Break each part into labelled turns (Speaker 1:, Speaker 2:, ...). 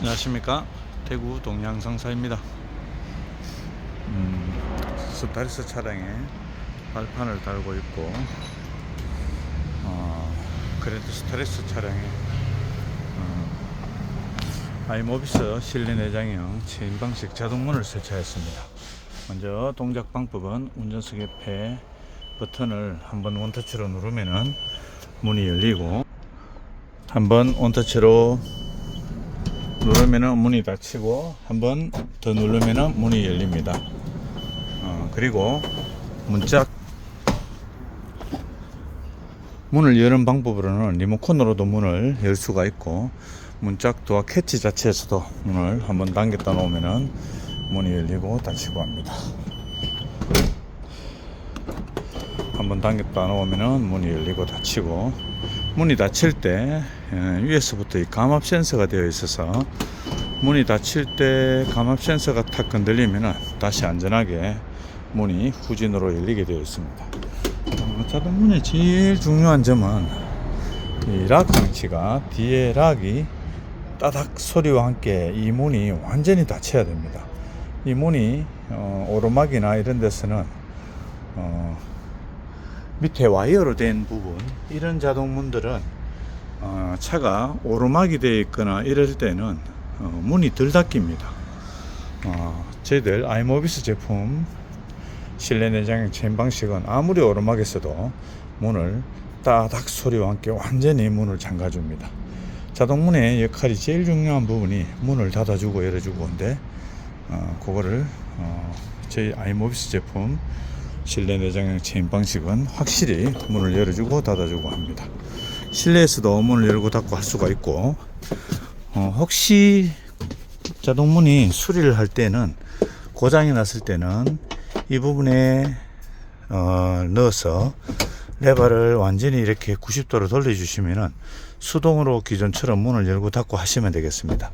Speaker 1: 안녕하십니까? 대구 동양상사입니다. 음, 스타리스 차량에 발판을 달고 있고 어, 그래도 스타리스 차량에 어, 아이모비스 실내 내장형 체인 방식 자동문을 설치하였습니다. 먼저 동작 방법은 운전석 옆에 버튼을 한번 원터치로 누르면은 문이 열리고 한번 원터치로 누르면은 문이 닫히고 한 번 더 누르면은 문이 열립니다. 어, 그리고 문짝 문을 여는 방법으로는 리모컨으로도 문을 열 수가 있고 문짝 도어 캐치 자체에서도 문을 한번 당겼다 놓으면은 문이 열리고 닫히고 합니다. 한번 당겼다 놓으면은 문이 열리고 닫히고 문이 닫힐 때 예, 위에서부터 이 감압 센서가 되어 있어서 문이 닫힐 때 감압 센서가 탁 건들리면은 다시 안전하게 문이 후진으로 열리게 되어 있습니다. 어, 자동문의 제일 중요한 점은 이 락 장치가 뒤에 락이 따닥 소리와 함께 이 문이 완전히 닫혀야 됩니다. 이 문이 어, 오르막이나 이런 데서는 어, 밑에 와이어로 된 부분 이런 자동문들은 어, 차가 오르막이 되어 있거나 이럴 때는 어, 문이 덜 닫힙니다. 어, 저희들 아이모비스 제품 실내 내장 체인 방식은 아무리 오르막에서도 문을 따닥 소리와 함께 완전히 문을 잠가줍니다. 자동문의 역할이 제일 중요한 부분이 문을 닫아주고 열어주고인데 어, 그거를 어, 저희 아이모비스 제품 실내 내장형 체인 방식은 확실히 문을 열어주고 닫아주고 합니다. 실내에서도 문을 열고 닫고 할 수가 있고 어, 혹시 자동문이 수리를 할 때는 고장이 났을 때는 이 부분에 어, 넣어서 레버를 완전히 이렇게 90도로 돌려주시면은 수동으로 기존처럼 문을 열고 닫고 하시면 되겠습니다.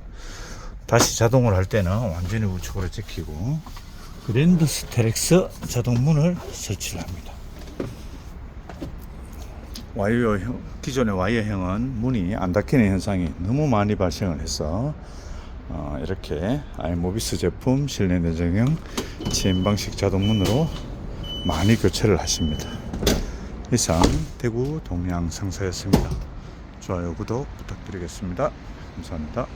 Speaker 1: 다시 자동으로 할 때는 완전히 우측으로 제키고 그랜드 스테렉스 자동문을 설치를 합니다. 와이어형, 기존의 와이어형은 문이 안 닫히는 현상이 너무 많이 발생을 해서 어, 이렇게 아이모비스 제품 실내 내장형 체인 방식 자동문으로 많이 교체를 하십니다. 이상 대구 동양 상사였습니다. 좋아요, 구독 부탁드리겠습니다. 감사합니다.